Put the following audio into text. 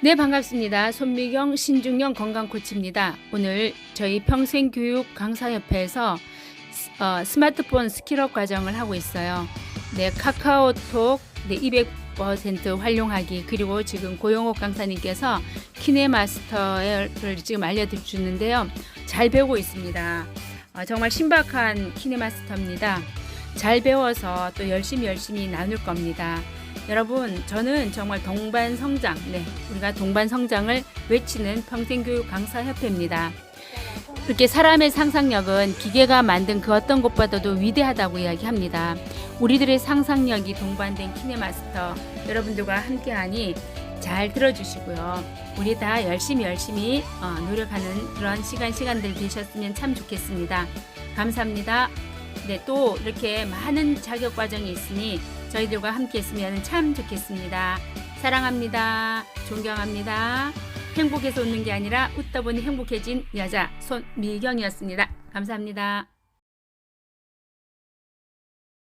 네, 반갑습니다. 손미경 신중년 건강코치입니다. 오늘 저희 평생교육 강사협회에서 스- 어, 스마트폰 스킬업 과정을 하고 있어요. 네, 카카오톡 네, 200% 활용하기 그리고 지금 고영옥 강사님께서 키네마스터를 지금 알려주는데요. 잘 배우고 있습니다. 어, 정말 신박한 키네마스터입니다. 잘 배워서 또 열심히 열심히 나눌 겁니다. 여러분, 저는 정말 동반 성장, 네, 우리가 동반 성장을 외치는 평생교육 강사협회입니다. 이렇게 사람의 상상력은 기계가 만든 그 어떤 것보다도 위대하다고 이야기합니다. 우리들의 상상력이 동반된 키네마스터 여러분들과 함께하니 잘 들어주시고요. 우리 다 열심히 열심히 어, 노력하는 그런 시간 시간들 되셨으면 참 좋겠습니다. 감사합니다. 네, 또 이렇게 많은 자격 과정이 있으니 저희들과 함께 했으면 참 좋겠습니다. 사랑합니다. 존경합니다. 행복해서 웃는 게 아니라 웃다 보니 행복해진 여자 손미경이었습니다. 감사합니다.